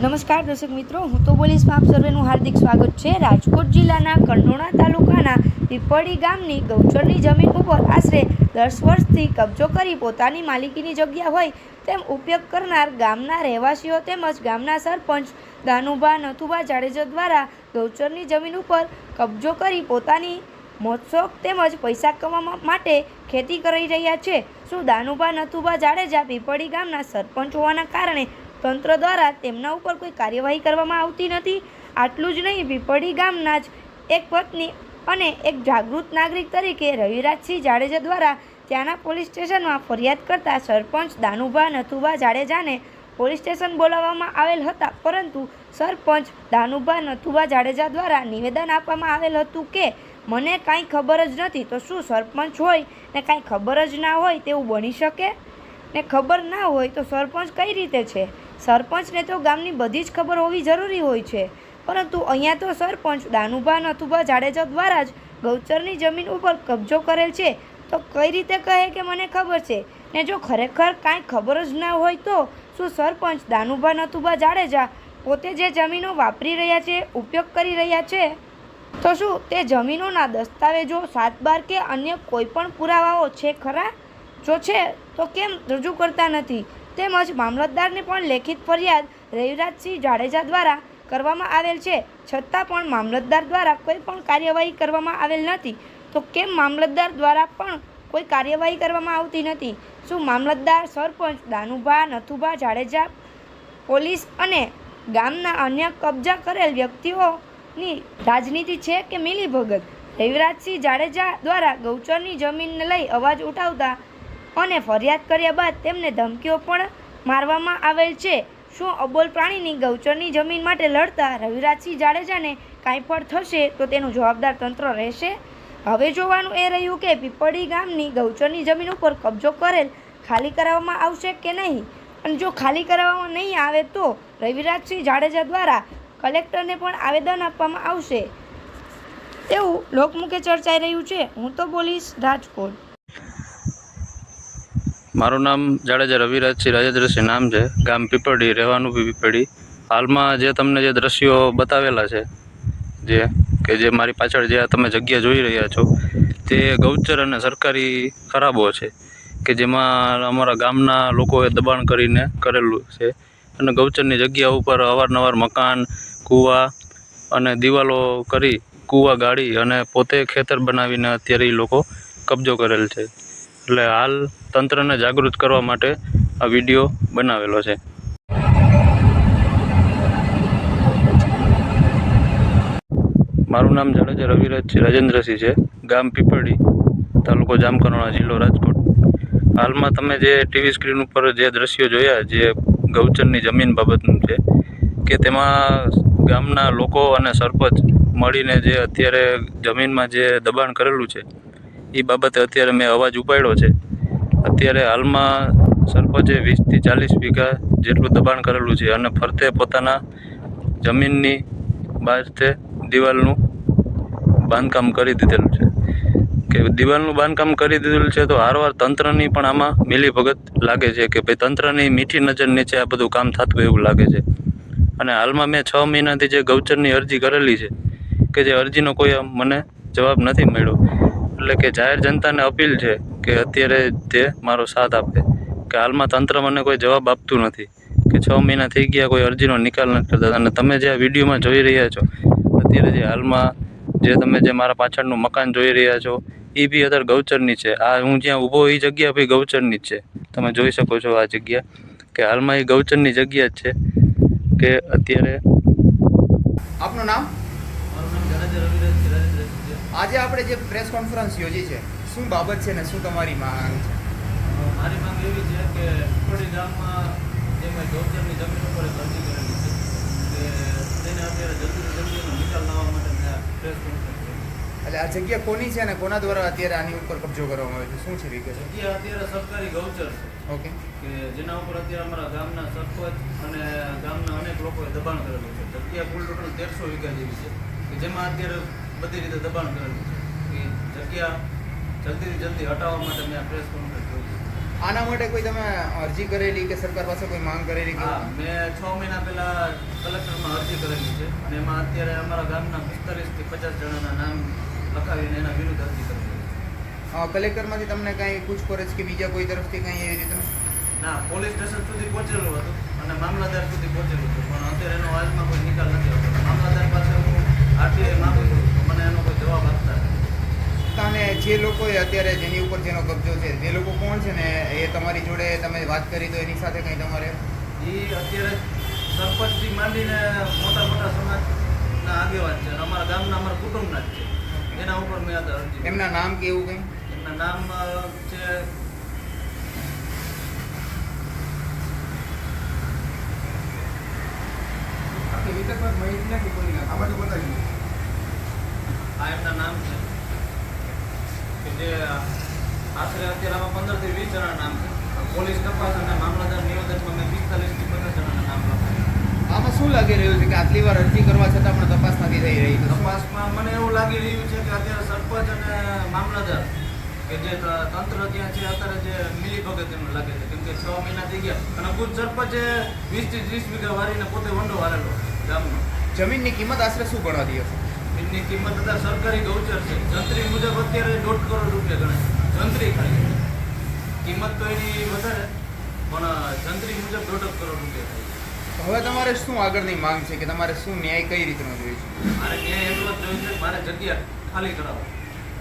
નમસ્કાર દર્શક મિત્રો, હું તો પોલીસમાં આપ સર્વેનું હાર્દિક સ્વાગત છે. રાજકોટ જિલ્લાના કંડોણા તાલુકાના પીપળી ગામની ગૌચરની જમીન ઉપર આશરે દસ વર્ષથી કબજો કરી પોતાની માલિકીની જગ્યા હોય તેમ ઉપયોગ કરનાર ગામના રહેવાસીઓ તેમજ ગામના સરપંચ દાનુભા નથુભા જાડેજા દ્વારા ગૌચરની જમીન ઉપર કબજો કરી પોતાની મોત્સોક તેમજ પૈસા કમાવા માટે ખેતી કરી રહ્યા છે. શું દાનુભા નથુભા જાડેજા પીપળી ગામના સરપંચ હોવાના કારણે તંત્ર દ્વારા તેમના ઉપર કોઈ કાર્યવાહી કરવામાં આવતી નથી. આટલું જ નહીં પીપળી ગામના જ એક પત્ની અને એક જાગૃત નાગરિક તરીકે રવિરાજસિંહ જાડેજા દ્વારા ત્યાંના પોલીસ સ્ટેશનમાં ફરિયાદ કરતા સરપંચ દાનુભા નથુભા જાડેજાને પોલીસ સ્ટેશન બોલાવવામાં આવેલ હતા. પરંતુ સરપંચ દાનુભા નથુભા જાડેજા દ્વારા નિવેદન આપવામાં આવેલ હતું કે, મને કાંઈ ખબર જ નથી, તો શું સરપંચ હોય ને કાંઈ ખબર જ ના હોય તેવું બની શકે? ને ખબર ના હોય તો સરપંચ કઈ રીતે છે? સરપંચને તો ગામની બધી જ ખબર હોવી જરૂરી હોય છે. પરંતુ અહીંયા તો સરપંચ દાનુભા નથુભા જાડેજા દ્વારા જ ગૌચરની જમીન ઉપર કબજો કરેલ છે. તો કઈ રીતે કહે કે મને ખબર છે? ને જો ખરેખર કાંઈ ખબર જ ના હોય તો શું સરપંચ દાનુભા નથુભા જાડેજા પોતે જે જમીનો વાપરી રહ્યા છે, ઉપયોગ કરી રહ્યા છે? તો શું તે જમીનોના દસ્તાવેજો સાત બાર કે અન્ય કોઈ પણ પુરાવાઓ છે ખરા? જો છે, તો કેમ રજૂ કરતા નથી? તેમજ મામલતદારને પણ લેખિત ફરિયાદ રવિરાજસિંહ જાડેજા દ્વારા કરવામાં આવેલ છે. છતાં પણ મામલતદાર દ્વારા કોઈ પણ કાર્યવાહી કરવામાં આવેલ નથી. તો કેમ મામલતદાર દ્વારા પણ કોઈ કાર્યવાહી કરવામાં આવતી નથી? શું મામલતદાર સરપંચ દાનુભા નથુભા જાડેજા પોલીસ અને ગામના અન્ય કબજા કરેલ વ્યક્તિઓની રાજનીતિ છે કે મિલીભગત? રવિરાજસિંહ જાડેજા દ્વારા ગૌચરની જમીનને લઈ અવાજ ઉઠાવતા અને ફરિયાદ કર્યા બાદ તેમને ધમકીઓ પણ મારવામાં આવેલ છે. શું અબોલ પ્રાણીની ગૌચરની જમીન માટે લડતા રવિરાજસિંહ જાડેજાને કાંઈ પણ થશે તો તેનું જવાબદાર તંત્ર રહેશે? હવે જોવાનું એ રહ્યું કે પીપળી ગામની ગૌચરની જમીન ઉપર કબજો કરેલ ખાલી કરાવવામાં આવશે કે નહીં? અને જો ખાલી કરાવવામાં નહીં આવે તો રવિરાજસિંહ જાડેજા દ્વારા કલેક્ટરને પણ આવેદન આપવામાં આવશે. તેવું લોકમુખે ચર્ચાઈ રહ્યું છે. હું તો બોલીશ રાજકોટ. મારું નામ જાડેજા રવિરાજસિંહ, રાજેન્દ્રસિંહ નામ છે. ગામ પીપળી રહેવાનું પીપળી હાલમાં જે તમને જે દ્રશ્યો બતાવેલા છે, જે કે જે મારી પાછળ જે તમે જગ્યા જોઈ રહ્યા છો, તે ગૌચર અને સરકારી ખરાબો છે, કે જેમાં અમારા ગામના લોકોએ દબાણ કરીને કરેલું છે. અને ગૌચરની જગ્યા ઉપર અવારનવાર મકાન, કૂવા અને દિવાલો કરી કૂવા ગાળી અને પોતે ખેતર બનાવીને અત્યારે એ લોકો કબજો કરેલ છે. એટલે હાલ તંત્રને જાગૃત કરવા માટે આ વીડિયો બનાવેલો છે. મારું નામ જાડેજા રવિરાજસિંહ રાજેન્દ્રસિંહ છે, ગામ પીપળી, તાલુકો જામકરોણા, જિલ્લો રાજકોટ. હાલમાં તમે જે ટીવી સ્ક્રીન ઉપર જે દ્રશ્યો જોયા, જે ગૌચરની જમીન બાબતનું છે, કે તેમાં ગામના લોકો અને સરપંચ મળીને જે અત્યારે જમીનમાં જે દબાણ કરેલું છે એ બાબતે અત્યારે મેં અવાજ ઉપાડ્યો છે. અત્યારે હાલમાં સરપંચે વીસથી ચાલીસ વીઘા જેટલું દબાણ કરેલું છે અને ફરતે પોતાના જમીનની બાજતે દિવાલનું બાંધકામ કરી દીધેલું છે. કે દિવાલનું બાંધકામ કરી દીધેલું છે તો હારવાર તંત્રની પણ આમાં મિલીભગત લાગે છે કે ભાઈ તંત્રની મીઠી નજર નીચે આ બધું કામ થતું એવું લાગે છે. અને હાલમાં મેં છ મહિનાથી જે ગૌચરની અરજી કરેલી છે, કે જે અરજીનો કોઈ મને જવાબ નથી મળ્યો. એટલે કે જાહેર જનતાને અપીલ છે કે અત્યારે તે મારો સાથ આપે. કે હાલમાં તંત્ર મને કોઈ જવાબ આપતું નથી. કે છ મહિના થઈ ગયા કોઈ અરજીનો નિકાલ નથી કરતા. અને તમે જે આ વિડીયોમાં જોઈ રહ્યા છો, અત્યારે જે હાલમાં જે તમે જે મારા પાછળનું મકાન જોઈ રહ્યા છો, એ બી અત્યારે ગૌચરની છે. આ હું જ્યાં ઊભો એ જગ્યા બી ગૌચરની જ છે. તમે જોઈ શકો છો આ જગ્યા. કે હાલમાં એ ગૌચરની જગ્યા જ છે. કે અત્યારે આપનું નામ? આજે આપણે જે પ્રેસ કોન્ફરન્સ યોજી છે શું બાબત છે ને શું તમારી માંગ છે? મારી માંગ એવી છે કે પીપળી ગામમાં જે મેં જમીન ઉપર અરજી કરેલી છે કે તેને અત્યારે જલ્દી જલ્દી નિકાલ લાવવા માટે પ્રેસ કોન્ફરન્સ એટલે આ જગ્યા કોની છે અને કોના દ્વારા અત્યારે આની ઉપર કબજો કરવામાં આવ્યો છે? શું છે વિગત? જગ્યા અત્યારે સરકારી ગૌચર છે. ઓકે. કે જેના ઉપર અત્યારે અમારા ગામના સરપંચ અને ગામના અનેક લોકોએ દબાણ કરેલું છે. જગ્યા કુલ ટોટલ તેરસો વીઘા જેવી છે કે જેમાં અત્યારે બધી રીતે દબાણ કરેલું છે. કે જગ્યા જલ્દીથી જલ્દી હટાવવા માટે મેં આ પ્રેસ કોન્ફરન્સ કરી આના માટે કોઈ તમે અરજી કરેલી કે સરકાર પાસે કોઈ માંગ કરેલી હા મેં છ મહિના પહેલા અરજી કરેલી છે અને એમાં અત્યારે અમારા ગામના પિસ્તાલીસથી પચાસ જણાના નામ લખાવીને એના વિરુદ્ધ અરજી કરેલી કલેક્ટરમાંથી તમને કાંઈ પૂછપરછ કે બીજા કોઈ તરફથી કાંઈ એવી રીતનું ના પોલીસ સ્ટેશન સુધી પહોંચેલું હતું અને મામલતદાર સુધી પહોંચેલું હતું પણ અત્યારે એનો હાલમાં કોઈ નિકાલ નથી આવતો. મામલતદાર પાસે હું આરટીઆઈ માગું છું. તો મને એનો કોઈ જવાબ આપતા અને જે લોકો અત્યારે જેની ઉપર જેનો કબજો છે જે લોકો કોણ છે ને એ તમારી જોડે તમે વાત કરી તો એની સાથે કંઈ તમારે? એ અત્યારે સરપંચથી માંડીને મોટા મોટા સમાજના આગેવાન છે અમારા ગામના અમારા કુટુંબના જ છે. એના ઉપર મેં અરજી એમના નામ કે એવું કંઈ? એમના નામ છે. આ એમના નામ છે. કે જે આશરે અત્યારે પંદરથી વીસ જણા નામ છે. પોલીસ તપાસ અને મામલતદાર નિવેદનમાં મેં પિસ્તાલીસથી પચાસ જણાના નામ લખાયા. આમાં શું લાગી રહ્યું છે કે આટલી વાર અરજી કરવા છતાં પણ તપાસ નથી થઈ રહી તપાસમાં મને એવું લાગી રહ્યું છે કે અત્યારે સરપંચ અને મામલતદાર કે જે તંત્ર ત્યાં છે અત્યારે જે મિલી ભગત એમને લાગે છે કેમ કે છ મહિના થઈ ગયા. અને ખુદ સરપંચે વીસથી ત્રીસ વીઘા વારીને પોતે વંડો વારેલો ગામનો. જમીનની કિંમત આશરે શું ગણવાતી હશે? એમની કિંમત અત્યારે સરકારી ગૌચર છે. જંત્રી મુજબ અત્યારે દોઢ કરોડ રૂપિયા ગણાય. જંત્રી ખાલી કિંમત તો એની વધારે પણ જંત્રી મુજબ દોઢ કરોડ રૂપિયા થાય. હવે તમારે શું આગળની માંગ છે કે તમારે શું ન્યાય કઈ રીતનો જોઈએ છે? મારે ન્યાય એટલો જ જોઈએ છે મારે જગ્યા ખાલી કરાવો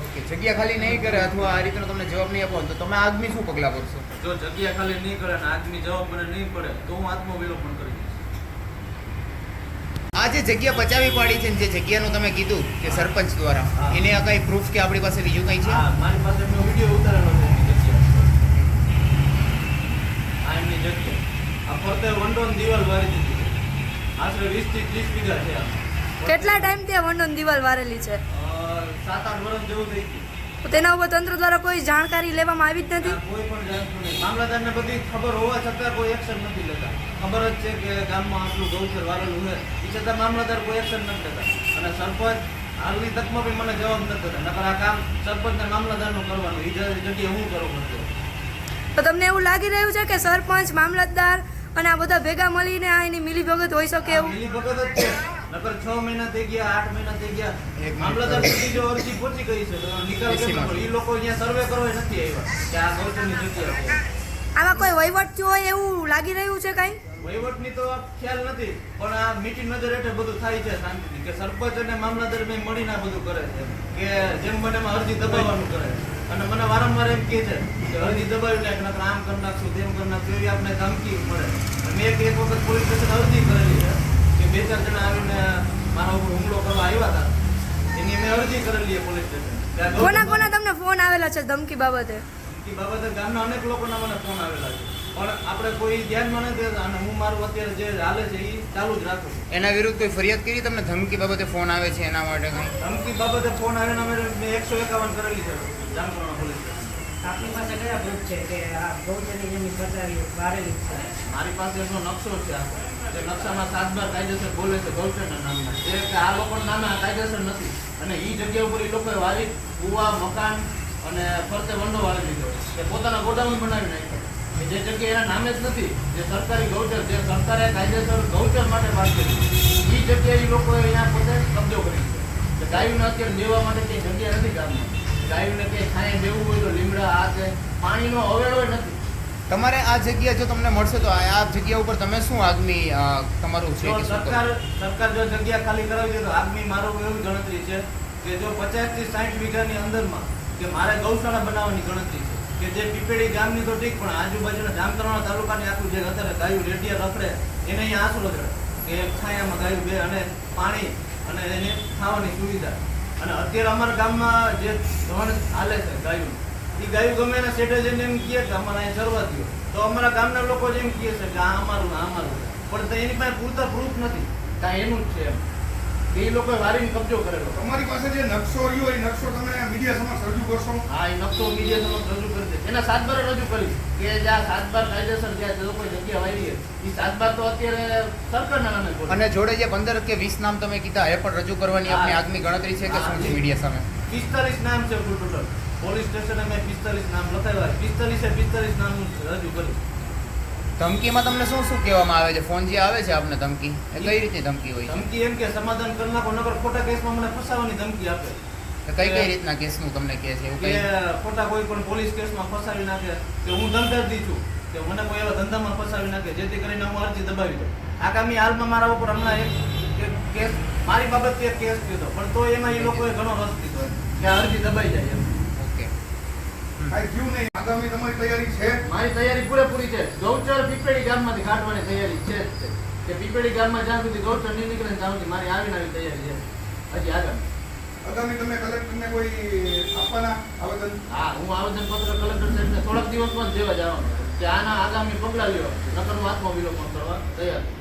ઓકે જગ્યા ખાલી નહીં કરે અથવા આ રીતનો તમને જવાબ નહીં આપો તો તમે આગામી શું પગલાં ભરશો? જો જગ્યા ખાલી નહીં કરે ને આદમી જવાબ મને નહીં પડે તો હું આત્મવિલોપન કરી દઈશ. આ જે જગ્યા બચાવી પાડી છે જે જગ્યાનું તમે કીધું કે સરપંચ દ્વારા એને આ કઈ પ્રૂફ કે આપણી પાસે બીજું કઈ છે? મારી પાસે વીડિયો ઉતારેલો છે આ એમની જગ્યા આ ફરતે વંડોન દિવાલ વારી દીધી છે. આશરે 20 થી ત્રીસ વીઘા છે કેટલા ટાઈમથી વંડોન દિવાલ વારેલી છે? અ, સાત આઠ વર્ષ જેવું થઈ ગયું. તેના ઉપર તંત્ર દ્વારા કોઈ જાણકારી લેવામાં આવી જ નથી? કોઈ પણ મામલતદારને બધી ખબર હોવા છતાં કોઈ એક્શન નથી લેતા. ખબર જ છે કે ગામમાં આટલું ગૌચર વાળેલું છે એ છતાં મામલતદાર કોઈ એક્શન નથી લેતા. અને સરપંચ હાલની તકમાં બી મને જવાબ નથી દેતા. નકર આ કામ સરપંચને મામલતદારનું કરવાનું. એ જગ્યાએ હું કરવું પડતો તો તમને એવું લાગી રહ્યું છે કે સરપંચ મામલતદાર અને આ બધા ભેગા મળીને આ એની મિલીભગત હોઈ શકે એવું? મિલી ભગત જ છે. નકર છ મહિના થઈ ગયા આઠ મહિના થઈ ગયા. મામલતદાર સુધી જો અરજી પહોંચી ગઈ છે તો નિકાલ કેમ એ લોકો અહીંયા સર્વે કરવા નથી આવ્યા કે આ ગૌચરની જગ્યા આમાં કોઈ વહીવટ થયો હોય એવું લાગી રહ્યું છે કાંઈ? વહીવટની તો ખ્યાલ નથી પણ આ મીટિંગ નજર હેઠળ બધું થાય છે શાંતિથી કે સરપંચ અને મામલતદાર મેં મળીને આ બધું કરે છે કે જેમ બને એમાં અરજી દબાવવાનું કરે અને મને વારંવાર એમ કહે છે કે અરજી દબાવી નાખ નકર આમ કરી નાખશું તેમ કરી નાખશું એવી આપણે ધમકી મળે. મેં એક એક વખત પોલીસ સ્ટેશન અરજી કરેલી છે. બે ચાર જણા આવીને મારા ઉપર હુમલો કરવા આવ્યા હતા. એની અમે અરજી કરેલી છે પોલીસ સ્ટેશન. કોના કોના તમને ફોન આવેલા છે ધમકી બાબતે? એ બાબતે ગામના અનેક લોકોના મને ફોન આવેલા છે. પણ આપણે કોઈ ધ્યાનમાં નથી અને હું મારું અત્યારે જે હાલે છે એ ચાલુ જ રાખું છું. એના વિરુદ્ધ કોઈ ફરિયાદ કરી તમને ધમકી બાબતે ફોન આવે છે એના માટે કંઈ? ધમકી બાબતે ફોન આવીને અમે મેં એકસો એકાવન કરેલી છે જામકરણા પોલીસ. આપની પાસે કયા ગ્રુપ છે કે આ ગૌચરની જમીન પચાવી વારેલી છે? મારી પાસે એનો નકશો છે આખો. નકશામાં સાત બાર કાયદેસર બોલે છે ગૌચરના નામના. જે આ લોકોના નામે કાયદેસર નથી. અને એ જગ્યા ઉપર એ લોકોએ વારી કુવા, મકાન અને ફરતે વંડો વાળી લીધો. કે પોતાના ગોડાઉન બનાવી નાખ્યો. કે જે જગ્યા એના નામે જ નથી, જે સરકારી ગૌચર, જે સરકારે કાયદેસર ગૌચર માટે વાત કરી. એ જગ્યાએ એ લોકોએ પોતે કબજો કરી છે ગાયોને અત્યારે દેવા માટે કંઈ જગ્યા નથી ગામમાં. ગાયોને કંઈ છાંયે દેવું હોય તો લીમડા, આ છે. પાણીનો અવેડો નથી. તમારે આ જગ્યા જો તમને મળશે તો આ જગ્યા ઉપર તમે શું આગમી તમારું છે સરકાર સરકાર જો જગ્યા ખાલી કરાવી દે તો આગમી મારો એવું ગણતરી છે કે જો પચાસથી સાઠ વીઘાની અંદરમાં કે મારે ગૌશાળા બનાવવાની ગણતરી છે. કે જે પીપેડી ગામની તો ઠીક પણ આજુબાજુના જામતરાણા તાલુકાની આખું જે અત્યારે ગાયું રેડિયા રખડે એને અહીંયા આસરો ચડે. કે છાયામાં ગાયું બે અને પાણી અને એને ખાવાની સુવિધા. અને અત્યારે અમારા ગામમાં જે ધન હાલે છે ગાયું એ ગાયું ગમે એના શેઠે જઈને એમ કહે કે અમારે અહીંયા શરૂઆત થયો તો અમારા ગામના લોકો જેમ કહે છે કે આ અમારું આ અમારું. પણ તો એની પાસે પૂરતા પ્રૂફ નથી. કાંઈ એનું જ છે એમ. કે એ લોકોએ વારીને કબજો કરેલો. તમારી પાસે જે નકશો રહ્યો એ નકશો તમે મીડિયા સમક્ષ રજૂ કરશો? હા એ નકશો મીડિયા સમક્ષ રજૂ કરી દે. એના સાતબાર રજૂ કરી. કે જે આ સાતબાર કાયદેસર જ્યાં જે લોકોએ જગ્યા વાળી એ સાતબાર તો અત્યારે સરકારના નામે અને જોડે જે પંદર કે વીસ નામ તમે કીધા એ પણ રજૂ કરવાની આપની આગની આગમી ગણતરી છે કે શું છે મીડિયા સામે? પિસ્તાલીસ નામ છે ટોટલ પોલીસ સ્ટેશને મેં પિસ્તાલીસ નામ લખાવ્યા પિસ્તાલીસે પિસ્તાલીસ નામ રજૂ કર્યું ધમકીમાં તમને શું શું કહેવામાં આવે છે? ફોન જે આવે છે આપને ધમકી? એ કઈ રીતની ધમકી હોય ધમકી એમ કે સમાધાન કરી નાખો નગર ખોટા કેસમાં મને ફસાવાની ધમકી આપે. કઈ કઈ રીતના કેસનું તમને કહે છે કે ખોટા કોઈ પણ પોલીસ કેસમાં ફસાવી નાખે કે હું ધંધાર્થી છું કે મને કોઈ એવા ધંધામાં ફસાવી નાખે જેથી કરીને હું અરજી દબાવી દઉં. આગામી હાલમાં મારા ઉપર હમણાં એક કેસ મારી બાબતે એક કેસ કીધો પણ તો એમાં એ લોકોએ ઘણો રસ લીધો કે આ અરજી દબાઈ જાય એમ. ઓકે. કાઈ થયું નહીં. આગામી તમારી તૈયારી છે? મારી તૈયારી પૂરેપૂરી છે. ગૌચર પીપેડી ગામમાંથી કાઢવાની તૈયારી છે જ છે. કે પીપેડી ગામમાં જ્યાં સુધી ગૌચર નહીં નીકળે ને ત્યાં સુધી મારી આવીને આવી તૈયારી છે. હજી આગળ. આગામી તમે કલેક્ટરને કોઈ આપવાના આવેદન? હા હું આવેદન પત્ર કલેક્ટર સાહેબને થોડાક દિવસમાં જ દેવા જવાનું કે આના આગામી પગલાં લ્યો. નકર હું આત્મવિલોપન કરવા તૈયાર છું.